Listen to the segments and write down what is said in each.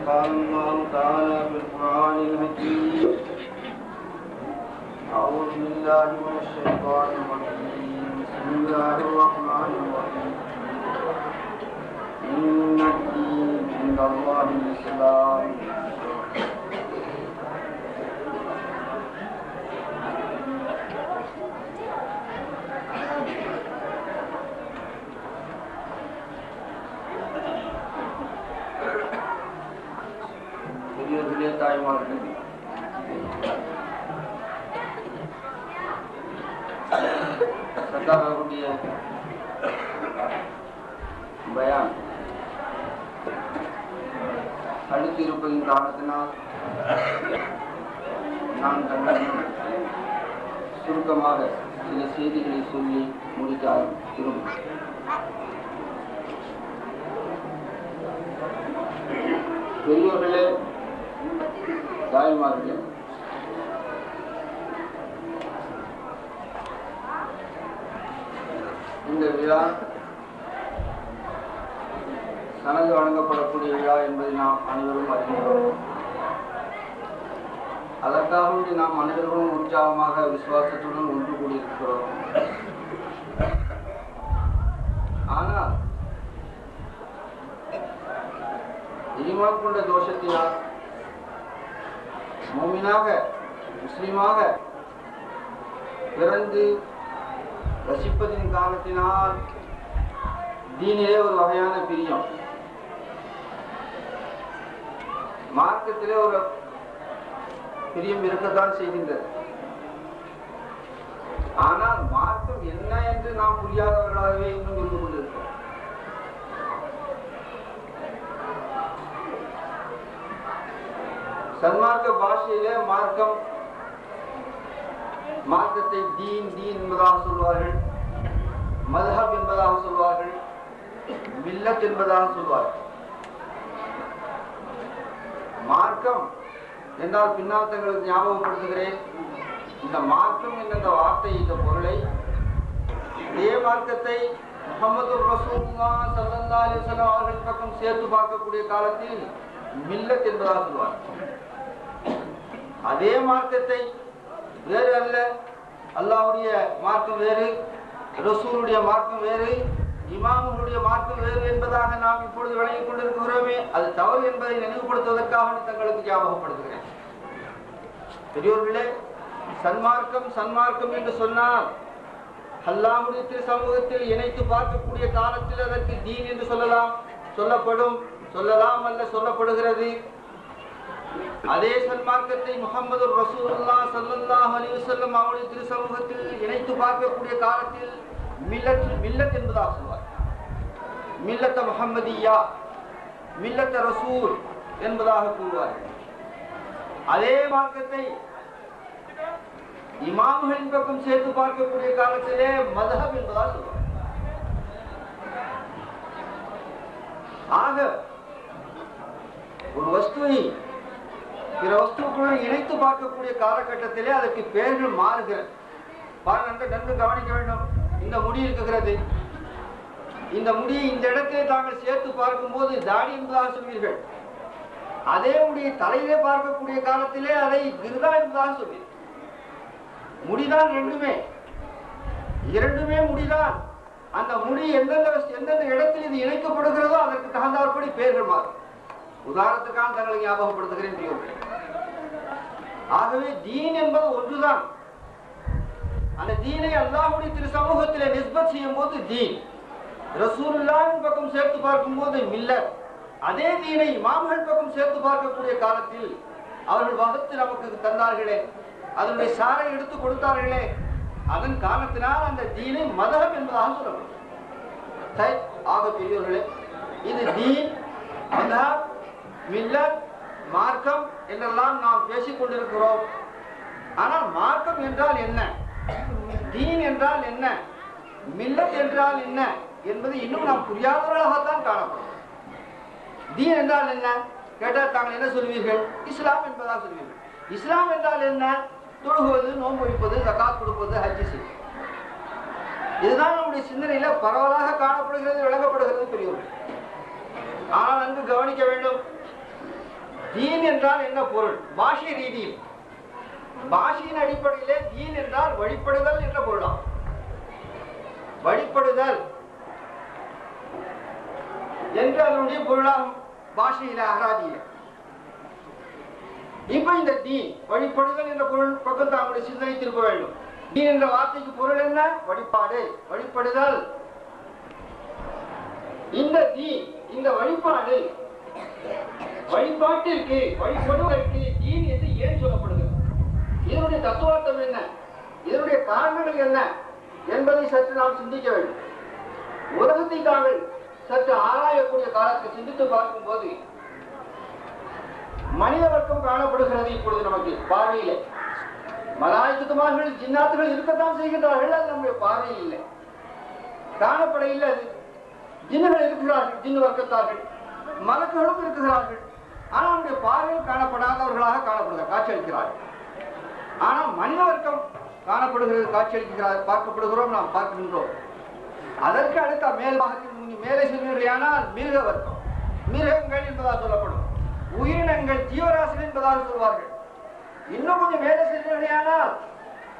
قال الله تعالى في القرآن الحكيم أعوذ بالله من الشيطان الرجيم بسم الله الرحمن الرحيم إن الدين عند الله الإسلام பெரிய பெரிய தாய்மார்கள் சர்தாரர்களுடைய பயான் அடுத்து இருப்பதின் காரணத்தினால் நான் தங்களிடம் சுருக்கமாக சில செய்திகளை சொல்லி முடிக்க திரும்புகிறேன் பெரியோர்களே தாய்மார்கள். இந்த விழா தனது வழங்கப்படக்கூடிய விழா என்பதை நாம் அனைவரும் அறிகிறோம் அதற்காக வேண்டி நாம் அனைவரும் உற்சாகமாக விசுவாசத்துடன் ஒன்று கூடியிருக்கிறோம். ஆனால் இனிமா கொண்ட தோஷத்தினால் மூமினாக முஸ்லீமாக பிறந்து ரசிப்பதின் காரணத்தினால் தீனிலே ஒரு வகையான பிரியம். மார்க்கத்திலே ஒரு பிரியம் இருக்கத்தான் செய்கின்றது. ஆனால் மார்க்கம் என்ன என்று நாம் புரியாதவர்களாகவே இன்னும் இருந்து கொண்டிருக்கிறோம் சன்மார்க்க பாஷையில மார்க்கம் மார்க்கத்தை தீன் தீன் என்பதாக சொல்வார்கள். மதுஹப் என்பதாக சொல்வார்கள். மில்லத் என்பதாக சொல்வார்கள். மார்க்கம் என்றால் பின்னால் தங்களுக்கு ஞாபகப்படுத்துகிறேன். இந்த மார்க்கம் என்ற இந்த வார்த்தை இந்த பொருளை இதே மார்க்கத்தை முகமது ரசூலுல்லா ஸல்லல்லாஹு அலைஹி அவர்கள் பக்கம் சேர்த்து பார்க்கக்கூடிய காலத்தில் மில்லத் என்பதாக சொல்வார்கள். அதே மார்க்கத்தை வேறு அல்ல. அல்லாஹ்வுடைய மார்க்கம் வேறு ரசூலுடைய மார்க்கம் வேறு இமாமுடைய மார்க்கம் வேறு என்பதாக நாம் இப்பொழுது வழங்கிக் கொண்டிருக்கிறோமே அது தவறு என்பதை நினைவுபடுத்துவதற்காக தங்களுக்கு ஞாபகப்படுத்துகிறேன். பெரியோர்களே சன்மார்க்கம் சன்மார்க்கம் என்று சொன்னால் அல்லாமுடைய சமூகத்தில் இணைத்து பார்க்கக்கூடிய காலத்தில் அதற்கு தீன் என்று சொல்லலாம் சொல்லப்படும் சொல்லலாம் அல்ல சொல்லப்படுகிறது. அதே சன்மார்க்கத்தை முகமது ரசூல்லா சல்லாஹ் அலைஹி வஸல்லம் அவருடைய திரு சமூகத்தில் இணைத்து பார்க்கக்கூடிய காலத்தில் மில்லத் மில்லத் என்பதாக சொல்வார். மில்லத்த முஹம்மதியா மில்லத்த ரசூல் என்பதாக கூறுவார்கள் அதே மார்க்கத்தை இமாம்களின் பக்கம் சேர்த்து பார்க்கக்கூடிய காலத்திலே மதஹப் என்பதாக சொல்வார். ஆக ஒரு வஸ்துவை பிற வஸ்துக்களுடன் இணைத்து பார்க்கக்கூடிய காலகட்டத்திலே அதற்கு பேர்கள் மாறுகிறது. பாருங்க நன்கு கவனிக்க வேண்டும். இந்த முடி இருக்குகிறது இந்த முடியை இந்த இடத்திலே தாங்கள் சேர்த்து பார்க்கும்போது தாடி என்பதாக சொல்வீர்கள். அதே முடியை தலையிலே பார்க்கக்கூடிய காலத்திலே அதை கிருதா என்பதாக சொல்வீர்கள். முடிதான் ரெண்டுமே. இரண்டுமே முடிதான். அந்த முடி எந்தெந்த எந்தெந்த இடத்தில் இது இணைக்கப்படுகிறதோ அதற்கு தகுந்தாற்படி பேர்கள் மாறும். உதாரணத்துக்கான தங்களை ஞாபகப்படுத்துகிறேன் பெரியவர்களே. ஆகவே தீன் என்பது ஒன்றுதான். அந்த தீனை அல்லாஹுடைய திரு சமூகத்தில் நிஸ்பத் செய்யும் போது தீன். ரசூல்லாவின் பக்கம் சேர்த்து பார்க்கும்போது மில்லர் அதே தீனை இமாம்கள் பக்கம் சேர்த்து பார்க்கக்கூடிய காலத்தில் அவர்கள் வகுத்து நமக்கு தந்தார்களே அதனுடைய சாரை எடுத்து கொடுத்தார்களே அதன் காரணத்தினால் அந்த தீனை மதகம் என்பதாக சொல்லப்படும். ஆக பெரியவர்களே இது தீன் மதம் மில்லத் மார்க்கம் என்றெல்லாம் நாம் பேசிக் கொண்டிருக்கிறோம் ஆனால் மார்க்கம் என்றால் என்ன? தீன் என்றால் என்ன? மில்லத் என்றால் என்ன? என்பது இன்னும் நாம் புரியாதவர்களாகத்தான் காணப்படும். தீன் என்றால் என்ன? கேட்டால் தாங்கள் என்ன சொல்வீர்கள்? இஸ்லாம் என்பதாக சொல்வீர்கள். இஸ்லாம் என்றால் என்ன? தொழுகுவது நோன்பு வைப்பது ஜகாத் கொடுப்பது ஹஜ்ஜி செய்வது. இதுதான் நம்முடைய சிந்தனையில பரவலாக காணப்படுகிறது விளங்கப்படுகிறது பெரியவர்கள் ஆனால் நன்கு கவனிக்க வேண்டும். தீன் என்றால் என்ன பொருள்? பாஷை ரீதியில். பாஷையின் அடிப்படையிலே தீன் என்றால் வழிபடுதல் என்ற பொருளாம். வழிபடுதல் என்று அதனுடைய பொருளாம் பாஷையில அகராதியில. இப்ப இந்த தீன் வழிபடுதல் என்ற பொருள் பக்கம் தாங்களுடைய சிந்தனை திருப்ப வேண்டும். தீன் என்ற வார்த்தைக்கு பொருள் என்ன? வழிபாடு வழிபடுதல். இந்த தீன் இந்த வழிபாடு வழிபாட்டிற்கு வழிபடுவதற்கு தீன் என்று ஏன் சொல்லப்படுது இதனுடைய தத்துவார்த்தம் என்ன? இதனுடைய காரணங்கள் என்ன என்பதை சற்று நாம் சிந்திக்க வேண்டும். உலகத்தை தாங்கள் சற்று ஆராயக்கூடிய காலத்தை சிந்தித்து பார்க்கும்போது மனித வர்க்கம் காணப்படுகிறது இப்பொழுது நமக்கு பார்வையிலே. மலாய்க்குமார்கள் ஜின்னாத்துகள் இருக்கத்தான் செய்கின்றார்கள் அது நம்முடைய பார்வையில் இல்லை. காணப்பட இல்லை அது. ஜின்னுகள் இருக்கிறார்கள் ஜின்னு வர்க்கத்தார்கள். மலக்குகளும் இருக்கிறார்கள். ஆனால் நம்முடைய பார்வையில் காணப்படாதவர்களாக காணப்படுகிறார் காட்சியளிக்கிறார்கள். ஆனால் மனித வர்க்கம் காணப்படுகிறது காட்சியளிக்கிறார் பார்க்கப்படுகிறோம் நாம் பார்க்கின்றோம். அதற்கு அடுத்த மேல் பாகத்தில் மேலே சொல்வீர்களானால் மிருக வர்க்கம் மிருகங்கள் என்பதாக சொல்லப்படும். உயிரினங்கள் ஜீவராசிகள் என்பதாக சொல்வார்கள். இன்னும் கொஞ்சம் மேலே செல்வீர்களானால்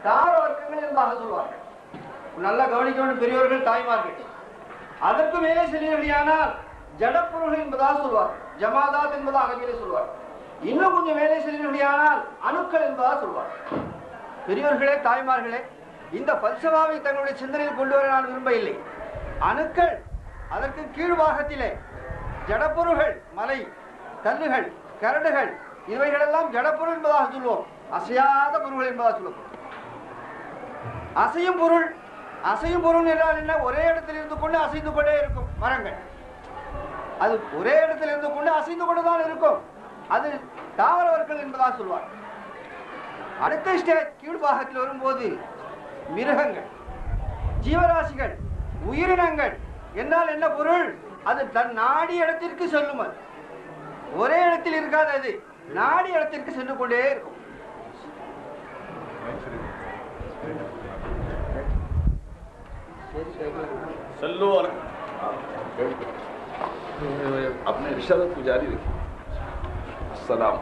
தாவர வர்க்கங்கள் என்பதாக சொல்வார்கள். நல்லா கவனிக்க வேண்டும் பெரியவர்கள் தாய்மார்கள். அதற்கு மேலே செல்வீர்களானால் ஜடப்பொருள்கள் என்பதாக சொல்வார்கள். ஜமாதாத் என்பதாக அரபியிலே சொல்வார். இன்னும் கொஞ்சம் வேலை செல்வீர்களானால் அணுக்கள் என்பதாக சொல்வார். பெரியவர்களே தாய்மார்களே இந்த பல்சவாவை தங்களுடைய சிந்தனையில் கொண்டு வர நான் விரும்ப இல்லை அணுக்கள் அதற்கு கீழ்பாகத்திலே ஜடப்பொருள்கள் மலை கல்லுகள் கரடுகள் இவைகளெல்லாம் ஜடப்பொருள் என்பதாக சொல்வோம். அசையாத பொருள்கள் என்பதாக சொல்லப்படும் அசையும் பொருள் அசையும் பொருள் என்றால் என்ன? ஒரே இடத்தில் இருந்து கொண்டு அசைந்து கொண்டே இருக்கும் மரங்கள். அது ஒரே இடத்துல இருந்து கொண்டு அசைந்து கொண்டுதான் இருக்கும். அது தாவரவர்கள் என்பதாக சொல்வார். அடுத்த ஸ்டேஜ் கீழ்பாகத்தில் வரும்போது மிருகங்கள் ஜீவராசிகள் உயிரினங்கள். என்னால் என்ன பொருள்? அது தன் நாடி இடத்திற்கு செல்லும் அது. ஒரே இடத்தில் இருக்காது அது. நாடி இடத்திற்கு சென்று கொண்டே இருக்கும். செல்லுவார்கள். अपने रिशादत को जारी रखिए सलाम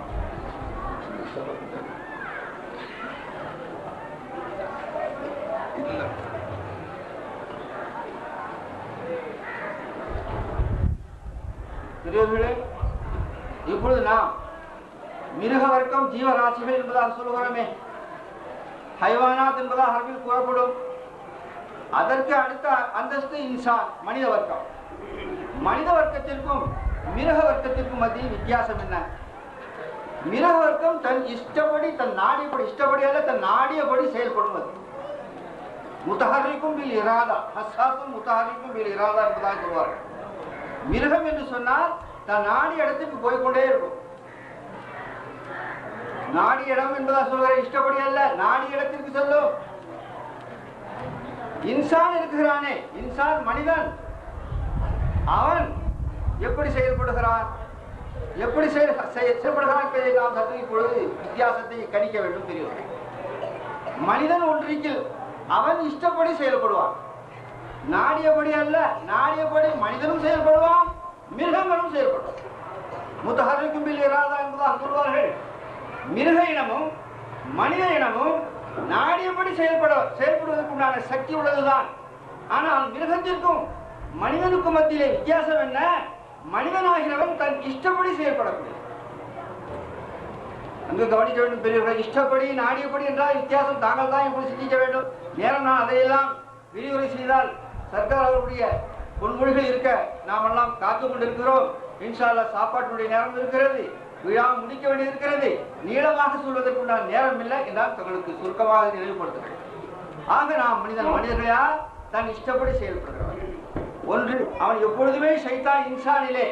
பெரியவர்களே இப்பொழுது நாம் மிருக வர்க்கம் ஜீவராசிகள் என்பதாக சொல்லுகிறோமே ஹைவானாத் என்பதாக அரபில் கூறப்படும் அதற்கு அடுத்த அந்தஸ்து இன்சான் மனித வர்க்கம் மனித வர்க்கத்திற்கும் மிருக வர்க்கத்திற்கும் மத்தியில் வித்தியாசம் என்ன? மிருக வர்க்கம் தன் இஷ்டப்படி தன் நாடியபடி இஷ்டப்படி அல்ல தன் நாடியபடி செயல்படும் அது முத்தஹரிக்கும் பில் இராதா ஹஸ்ஸாசும் முத்தஹரிக்கும் பில் இராதா என்பதாக சொல்வார்கள். மிருகம் என்று சொன்னால் தன் நாடி இடத்துக்கு போய்க்கொண்டே இருக்கும். நாடி இடம் என்பதா சொல்கிற இஷ்டப்படி அல்ல நாடி இடத்திற்கு செல்லும். இன்சான் இருக்கிறானே இன்சான் மனிதன். அவன் எப்படி செயல்படுகிறான்? எப்படி செயல் செயல்படுகிறான் என்பதை நாம் சற்று இப்பொழுது வித்தியாசத்தை கணிக்க வேண்டும் தெரியும். மனிதன் ஒன்றிக்கில் அவன் இஷ்டப்படி செயல்படுவான். நாடியபடி அல்ல நாடியபடி மனிதனும் செயல்படுவான் மிருகங்களும் செயல்படும். முத்தஹரிக்கும் பில் இராதா என்பதாக கூறுவார்கள் மிருக இனமும் மனித இனமும் நாடியபடி செயல்பட செயல்படுவதற்குண்டான சக்தி உள்ளதுதான். ஆனால் மிருகத்திற்கும் மனிதனுக்கு மத்தியிலே வித்தியாசம் என்ன? மனிதனாகிறவன் தன் இஷ்டப்படி செயல்படக்கூடிய. அங்கு கவனிக்க வேண்டும் பெரியவர்கள் இஷ்டப்படி நாடியப்படி என்றால் வித்தியாசம். தாங்கள் தான் எப்படி சிந்திக்க வேண்டும். நேரம் நான் அதையெல்லாம் விரிவுரை செய்தால் சர்க்கார் அவர்களுடைய பொன்மொழிகள் இருக்க நாமெல்லாம் காத்து கொண்டிருக்கிறோம். இன்ஷால்லா சாப்பாட்டினுடைய நேரம் இருக்கிறது. விழா முடிக்க வேண்டியிருக்கிறது நீளமாக சொல்வதற்குண்டான நேரம் இல்லை என்றால் தங்களுக்கு சுருக்கமாக நினைவுபடுத்துகிறேன். ஆக நாம் மனிதன் மனிதர்களா தன் இஷ்டப்படி செயல்படுகிறவன் ஒன்று அவன் எப்பொழுதுமே சைத்தான் இன்சானிலே.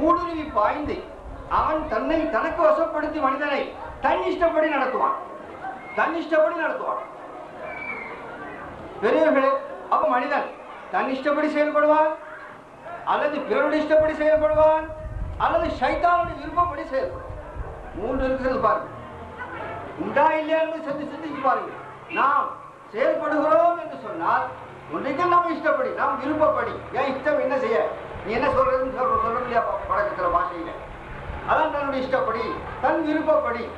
ஊடுருவி பாய்ந்து அவன் தன்னை தனக்கு வசப்படுத்தி மனிதனை தன் இஷ்டப்படி நடத்துவான். தன் இஷ்டப்படி நடத்துவான். பெரியவர்களே அப்ப மனிதன் தன் இஷ்டப்படி செயல்படுவான்? அல்லது பிறருடைய இஷ்டப்படி செயல்படுவான்? அல்லது சைத்தானுடைய விருப்பப்படி செயல்படுவான்? மூன்று இருக்கிறது பாருங்க. உண்டா இல்லையா என்று சிந்தி சிந்திச்சு பாருங்க. நாம் செயல்படுகிறோம் என்று சொன்னால் ஒன்றைக்கும் நம்ம இஷ்டப்படி நாம் விருப்பப்படி. ஏன் இஷ்டம் என்ன செய்ய? நீ என்ன சொல்றதுன்னு சொல்ற சொல்ற இல்லையா ப- பழக்கத்துல பாஷையில அதான் தன்னுடைய இஷ்டப்படி தன் விருப்பப்படி.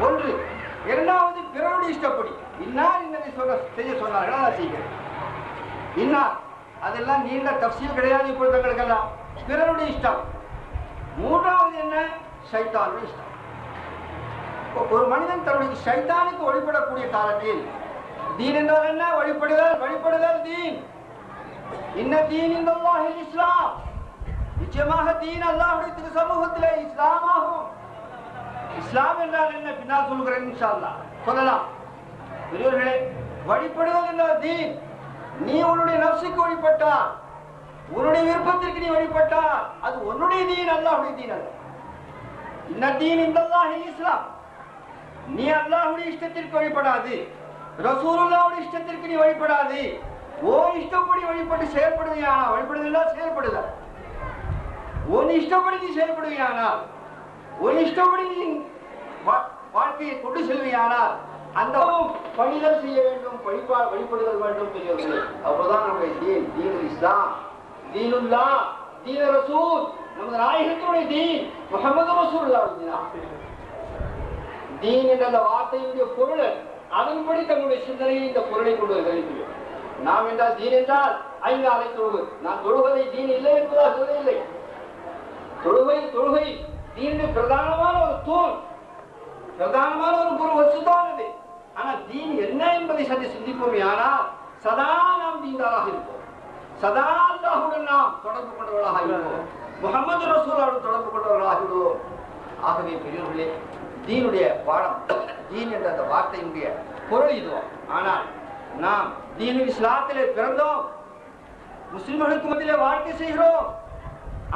ஒன்று இரண்டாவது பிறருடைய இஷ்டப்படி. இன்னார் இன்னதை சொல்ல செய்ய சொன்னார்கள் அதை செய்கிறேன் இன்னார் அதெல்லாம் நீண்ட தப்சீல் கிடையாது இப்பொழுது தங்களுக்கெல்லாம். பிறருடைய இஷ்டம். மூன்றாவது என்ன? சைத்தானுடைய இஷ்டம். ஒரு மனிதன் தன்னுடைய சைத்தானுக்கு ஒளிபடக்கூடிய காலத்தில் தீன் என்றால் என்ன? வழிபடுதல் வழிபடுதல் தீன். இன்ன தீன் இந்த இஸ்லாம். நிச்சயமாக தீன் அல்லாஹுடைய திரு சமூகத்திலே இஸ்லாம் ஆகும் இஸ்லாம் என்றால் என்ன? பின்னால் சொல்லுகிறேன் இன்ஷா அல்லாஹ் சொல்லலாம். பெரியவர்களே வழிபடுதல் என்றால் தீன். நீ உன்னுடைய நப்சுக்கு வழிபட்டால் உன்னுடைய விருப்பத்திற்கு நீ வழிபட்டால் அது உன்னுடைய தீன் அல்லாஹுடைய தீன் அல்ல. இன்ன தீன் இந்த இஸ்லாம். நீ அல்லாஹுடைய இஷ்டத்திற்கு வழிபடாது. ரசூலுல்லாஹ்வுடைய இஷ்டத்திற்கு நீ வழிபடாது. ஓ இஷ்டப்படி வழிபட்டு செயல்படுவையானா வழிபடுவதில்லா செயல்படுத. உன் இஷ்டப்படி நீ செயல்படுவையானால் உன் இஷ்டப்படி நீ வா- வாழ்க்கையை கொண்டு செல்வையானால் அந்த பணிதல் செய்ய வேண்டும் வழிபா வழிபடுதல் வேண்டும் பெரியவர்களே. அப்போதான் நம்முடைய தீன் தீன் இஸ்லாம். தீனுல்லா தீன ரசூல் நமது நாயகத்தினுடைய தீன் முகமது ரசூலுல்லாஹ் தீன். என்ற அந்த வார்த்தையுடைய பொருள் அதன்படி தங்களுடைய சிந்தனையை இந்த பொருளை கொண்டு வருகிறேன் நாம் என்றால் தீன் என்றால் ஐந்து அலை தொழுகு. நான் தொழுவதை தீன் இல்லை என்பதாக சொல்லவில்லை. தொழுகை தொழுகை தீனு பிரதானமான ஒரு தூண். பிரதானமான ஒரு பொருள் வசுதான் அது. ஆனால் தீன் என்ன என்பதை சற்று சிந்திப்போம் ஆனால் சதா நாம் தீன்தாராக இருப்போம். சதா அல்லாஹுடன் நாம் தொடர்பு கொண்டவர்களாக இருப்போம். முகமது ரசூலாவுடன் தொடர்பு கொண்டவர்களாக இருப்போம். ஆகவே பெரியவர்களே தீனுடைய பாடம் தீன் என்ற அந்த வார்த்தையினுடைய பொருள் இதுவும் ஆனால் நாம் தீனு இஸ்லாத்திலே பிறந்தோம் முஸ்லிம்களுக்கு மத்தியிலே வாழ்க்கை செய்கிறோம்.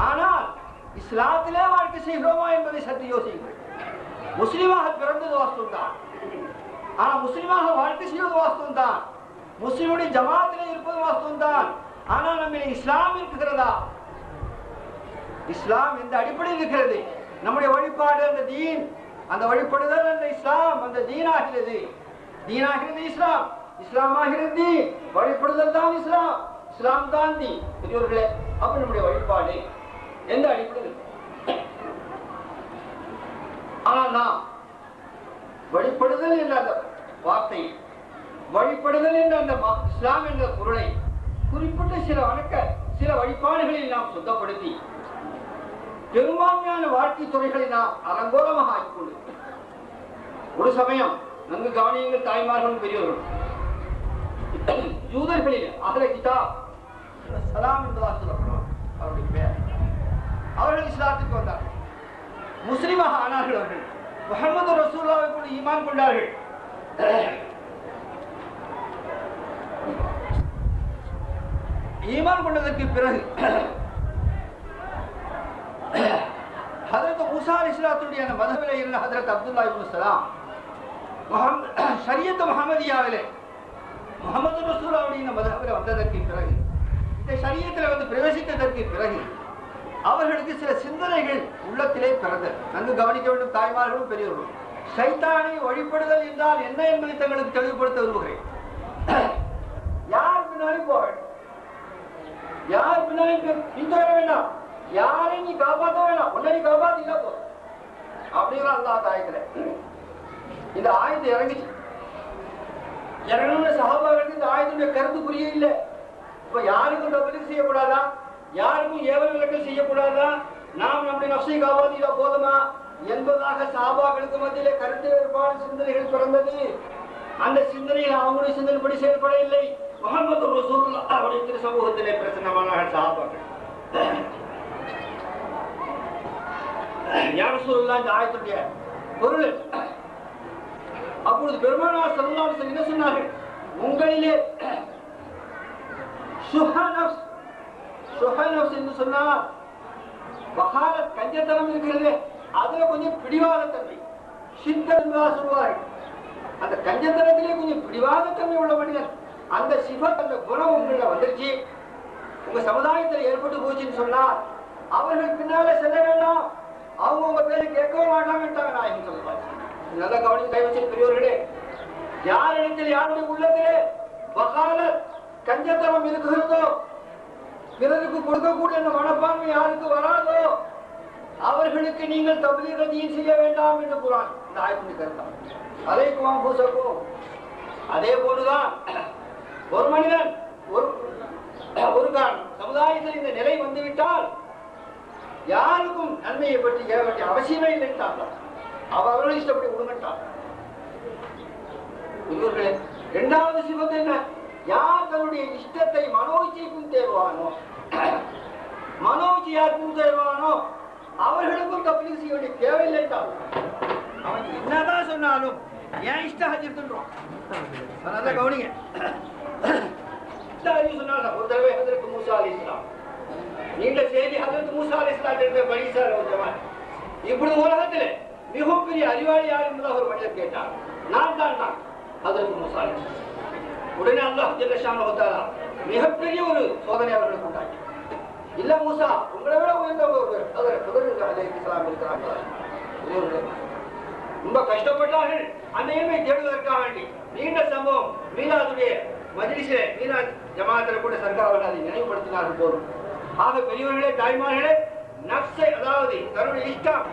ஆனால் இஸ்லாத்திலே வாழ்க்கை செய்கிறோமா என்பதை சற்று யோசியுங்கள். முஸ்லிமாக பிறந்தது வாஸ்தவம் தான் ஆனா முஸ்லிமாக வாழ்க்கை செய்வது வாஸ்தவம் தான் முஸ்லிமுடைய ஜமாத்திலே இருப்பது வாஸ்தவம் தான் ஆனால் நம்ம இஸ்லாம் இருக்கிறதா? இஸ்லாம் எந்த அடிப்படையில் இருக்கிறது? நம்முடைய வழிபாடு அந்த தீன் அந்த வழிபடுதல் அந்த இஸ்லாம் அந்த தீனாகிறது. தீனாகிறது இஸ்லாம். இஸ்லாமாகிறது வழிபடுதல் தான் இஸ்லாம். இஸ்லாம் தான் தீ பெரியவர்களே அப்ப நம்முடைய வழிபாடு எந்த அடிப்படையில்? ஆனால் நாம் வழிபடுதல் என்ற அந்த வார்த்தை வழிபடுதல் என்ற அந்த இஸ்லாம் என்ற பொருளை குறிப்பிட்ட சில வணக்க சில வழிபாடுகளில் நாம் சுத்தப்படுத்தி பெரும்பான்மையான வாழ்க்கை துறைகளை நாம் அலங்கோலமாக ஆக்கிக்கொண்டு ஒரு சமயம் நன்கு கவனியங்கள் தாய்மார்களும் பெரியவர்கள் யூதர்களில் அகல கிதாப் சலாம் என்பதாக சொல்லப்படும். அவருடைய பெயர். அவர்கள் இஸ்லாத்துக்கு வந்தார்கள் முஸ்லிமாக ஆனார்கள் அவர்கள். முகமது ரசூல்லாவை கூட ஈமான் கொண்டார்கள். ஈமான் கொண்டதற்கு பிறகு ஹதரத் மூசா அலிஸ்லாத்துடைய அந்த மதவில இருந்த ஹதரத் அப்துல்லா இப்னு சலாம். ஷரியத் முகமதியாவிலே முகமது ரசூலாவுடைய இந்த மதவில வந்ததற்கு பிறகு இந்த ஷரியத்தில் வந்து பிரவேசித்ததற்கு பிறகு அவர்களுக்கு சில சிந்தனைகள் உள்ளத்திலே பிறந்தது. நன்கு கவனிக்க வேண்டும் தாய்மார்களும் பெரியவர்களும் சைத்தானை வழிபடுதல் என்றால் என்ன என்பதை தங்களுக்கு தெளிவுபடுத்த விரும்புகிறேன். யார் பின்னாடி போக யார் பின்னாடி பின்தொடர வேண்டாம். யாரையும் நீ காப்பாற்ற வேணாம் உன்னை நீ காப்பாத்தினா போதும். அப்படிங்கிற அந்த ஆயத்துல இந்த ஆயுதம் இறங்குச்சு. இறங்கணும்னு சகாபாக்களுக்கு இந்த ஆயுதத்துடைய கருத்து புரிய இல்லை. இப்ப யாருக்கும் தவறு செய்யக்கூடாதா? யாருக்கும் ஏவல் விளக்கல் செய்யக்கூடாதா? நாம் நம்முடைய நப்சை காப்பாத்திட்டா போதுமா? என்பதாக சாபாக்களுக்கு மத்தியிலே கருத்து வேறுபாடு சிந்தனைகள் சுரந்தது. அந்த சிந்தனையில் அவங்களுடைய சிந்தனைப்படி செயல்பட இல்லை முகமது ரசூல் அவருடைய சமூகத்திலே பிரசன்னமான சாபாக்கள் யார் இந்த ஆயத்துடைய பொருள். அப்பொழுது பெருமானார் சல்லாஹ் என்ன சொன்னார்கள்? உங்களிலே என்று கஞ்சத்தனம் இருக்கிறது. அதுல கொஞ்சம் பிடிவாதத்தன்மை சித்தம் சொல்வார்கள். அந்த கஞ்சத்தனத்திலே கொஞ்சம் பிடிவாதத்தன்மை உள்ள மனிதன் அந்த சிவத் அந்த குணம் உங்களிடம் வந்துருச்சு. உங்க சமுதாயத்தில் ஏற்பட்டு போச்சுன்னு சொன்னா அவர்கள் பின்னால செல்ல வேண்டாம். அவங்க உங்க பேரை கேட்கவும் மாட்டாங்கட்டாங்க நாயகம் சொல்லுவாங்க நல்ல கவனித்து கை வச்சு பெரியவர்களே யார் இடத்தில் யாருடைய உள்ளத்திலே வகால கஞ்சத்தனம் இருக்குகிறதோ பிறருக்கு கொடுக்கக்கூடிய அந்த மனப்பான்மை யாருக்கு வராதோ அவர்களுக்கு நீங்கள் தபிலீகத்தையும் செய்ய வேண்டாம் என்று கூறான் இந்த ஆயத்தின் கருத்தான் அதை பூசக்கும் அதே போலதான் ஒரு மனிதன் ஒரு ஒரு காரணம் சமுதாயத்தில் இந்த நிலை வந்துவிட்டால் யாருக்கும் நன்மையை பற்றி கேட்க வேண்டிய அவசியமே இல்லைன்ட்டாங்க அவர்களும் இஷ்டப்படி விடுங்கட்டான் இவர்களே இரண்டாவது சிவத்து என்ன? யார் தன்னுடைய இஷ்டத்தை மனோஜிக்கும் தேர்வானோ? மனோஜி யாருக்கும் தேர்வானோ? அவர்களுக்கும் தப்பிலீக் செய்ய வேண்டிய தேவையில்லைன்ட்டான் அவன் என்னதான் சொன்னாலும் ஏன் இஷ்ட ஹஜிர்த்துன்றான்? நல்லா கவனிங்க. இந்த சொன்னாங்க ஒரு தடவை மூசா அலி இஸ்லாம் நீண்ட செய்தி ஹசரத் மூசா அலி இஸ்லாம் இருந்த ஒரு ஜமான் இப்படி உலகத்தில் மிகப்பெரிய அறிவாளி யார் என்பதாக ஒரு மனிதர் கேட்டார். நான் தான் நான் ஹசரத் மூசா அலி உடனே அல்லாஹ் ஜல்லஷான் வந்தாரா மிகப்பெரிய ஒரு சோதனை அவர்களுக்கு உண்டாக்கி. இல்ல மூசா உங்களை விட உயர்ந்தவங்க ஒருவர் அவர் அதில் அலை இஸ்லாம் இருக்கிறாங்க ரொம்ப கஷ்டப்பட்டார்கள். அந்த இல்மை தேடுவதற்காக வேண்டி நீண்ட சம்பவம் மீனாதுடைய மஜ்லிஸிலே மீனாத் ஜமாத்தில் கூட சர்க்கார் அவர்கள் அதை நினைவுபடுத்தினார்கள் போதும். ஆக பெரியவர்களே தாய்மார்களே நப்சை அதாவது தன்னுடைய இஷ்டம்.